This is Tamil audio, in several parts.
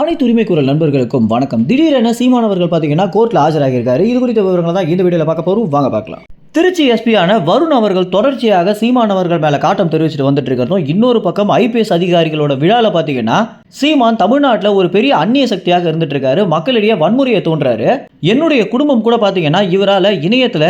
அனைத்து உரிமை குரல் நண்பர்களுக்கும் வணக்கம். திடீரென சீமானவர்கள் பார்த்தீங்கன்னா கோர்ட்டில் ஆஜராகியிருக்காரு. இது குறித்த விவரங்களை தான் இந்த வீடியோவில் பார்க்க போறோம். வாங்க பார்க்கலாம். திருச்சி எஸ்பியான வருண் அவர்கள் தொடர்ச்சியாக சீமானவர்கள் மேல காட்டம் தெரிவிச்சுட்டு வந்துட்டு இருக்கிறதும் இன்னொரு பக்கம் ஐபிஎஸ் அதிகாரிகளோட விழால பார்த்தீங்கன்னா சீமான் தமிழ்நாட்டில் ஒரு பெரிய அந்நிய சக்தியாக இருந்துட்டு இருக்காரு மக்களிடையே வன்முறையை தோன்றாரு என்னுடைய குடும்பம் கூட பார்த்தீங்கன்னா இவரால இணையத்துல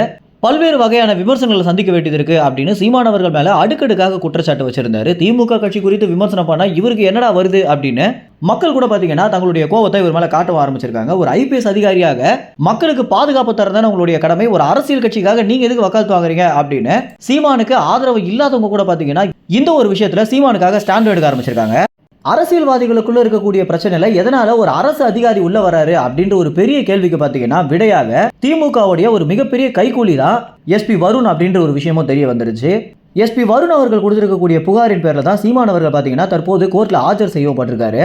பல்வேறு வகையான விமர்சனங்களை சந்திக்க வேண்டியது இருக்கு அப்படின்னு சீமானவர்கள் மேல அடுக்கடுக்காக குற்றச்சாட்டு வச்சிருந்தாரு. திமுக கட்சி குறித்து விமர்சனம் பண்ணா இவருக்கு என்னடா வருது அப்படின்னு மக்கள் கூட பார்த்தீங்கன்னா தங்களுடைய கோவத்தை இவர் மேலே காட்ட ஆரம்பிச்சிருக்காங்க. ஒரு ஐபிஎஸ் அதிகாரியாக மக்களுக்கு பாதுகாப்பு தரதான உங்களுடைய கடமை. ஒரு அரசியல் கட்சிக்காக நீங்க எதுக்கு வக்காலத்து வாங்குறீங்க அப்படின்னு சீமானுக்கு ஆதரவு இல்லாதவங்க கூட பார்த்தீங்கன்னா இந்த ஒரு விஷயத்துல சீமானுக்காக ஸ்டாண்ட் எடுக்க ஆரம்பிச்சிருக்காங்க. அரசியல்வாதிகளுக்குள்ள இருக்கக்கூடிய பிரச்சனையில எதனால ஒரு அரசு அதிகாரி உள்ள வராரு அப்படின்ற ஒரு பெரிய கேள்விக்கு பாத்தீங்கன்னா விடையாக திமுகவுடைய ஒரு மிகப்பெரிய கைகூலி தான் எஸ்பி வருண் அப்படின்ற ஒரு விஷயமும் தெரிய வந்துருச்சு. எஸ்பி வருண் அவர்கள் கொடுத்திருக்கக்கூடிய புகாரின் பேரில் தான் சீமான் அவர்கள் தற்போது கோர்ட்டில் ஆஜர் செய்யப்பட்டிருக்காரு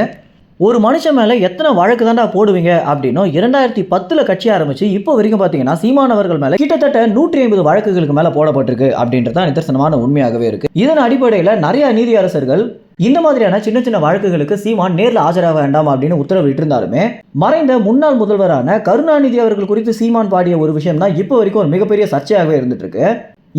ஒரு மனுஷன் மேலே எத்தனை வழக்கு தாண்டா போடுவீங்க அப்படின்னும் இரண்டாயிரத்தி பத்தில் கட்சி ஆரம்பிச்சு இப்போ வரைக்கும் பார்த்தீங்கன்னா சீமானவர்கள் மேலே கிட்டத்தட்ட நூற்றி ஐம்பது வழக்குகளுக்கு மேலே போடப்பட்டிருக்கு அப்படின்றது தான் நிதர்சனமான உண்மையாகவே இருக்கு. இதன் அடிப்படையில் நிறைய நீதியரசர்கள் இந்த மாதிரியான சின்ன சின்ன வழக்குகளுக்கு சீமான் நேரில் ஆஜராக வேண்டாம் அப்படின்னு உத்தரவிட்டு இருந்தாலுமே மறைந்த முன்னாள் முதல்வரான கருணாநிதி அவர்கள் குறித்து சீமான் பாடிய ஒரு விஷயம் தான் இப்போ வரைக்கும் ஒரு மிகப்பெரிய சர்ச்சையாகவே இருந்துட்டு இருக்கு.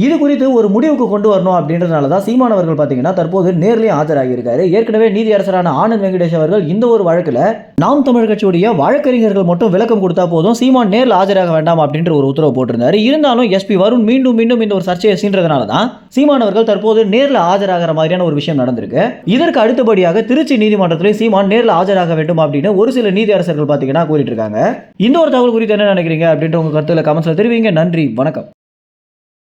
இது குறித்து ஒரு முடிவுக்கு கொண்டு வரணும் அப்படின்றதுனால தான் சீமானவர்கள் பார்த்தீங்கன்னா தற்போது நேர்லேயும் ஆஜராகியிருக்காரு. ஏற்கனவே நீதியரசரான ஆனந்த் வெங்கடேஷ் அவர்கள் இந்த ஒரு வழக்கில் நாம் தமிழ் கட்சியுடைய வழக்கறிஞர்கள் மட்டும் விளக்கம் கொடுத்தா போதும் சீமான் நேரில் ஆஜராக வேண்டாம் அப்படின்ற ஒரு உத்தரவு போட்டிருந்தாரு. இருந்தாலும் எஸ்பி வருண் மீண்டும் மீண்டும் இந்த ஒரு சர்ச்சையை சீன்றதுனால தான் சீமானவர்கள் தற்போது நேரில் ஆஜராகிற மாதிரியான ஒரு விஷயம் நடந்திருக்கு. இதற்கு அடுத்தபடியாக திருச்சி நீதிமன்றத்திலே சீமான் நேரில் ஆஜராக வேண்டும் அப்படின்னு ஒரு சில நீதியரசர்கள் பார்த்தீங்கன்னா கூறிட்டு இருக்காங்க. இந்த ஒரு தகவல் குறித்து என்ன நினைக்கிறீங்க அப்படின்ற உங்க கருத்துல கமெண்ட்ஸ்ல தெரிவிங்க. நன்றி வணக்கம்.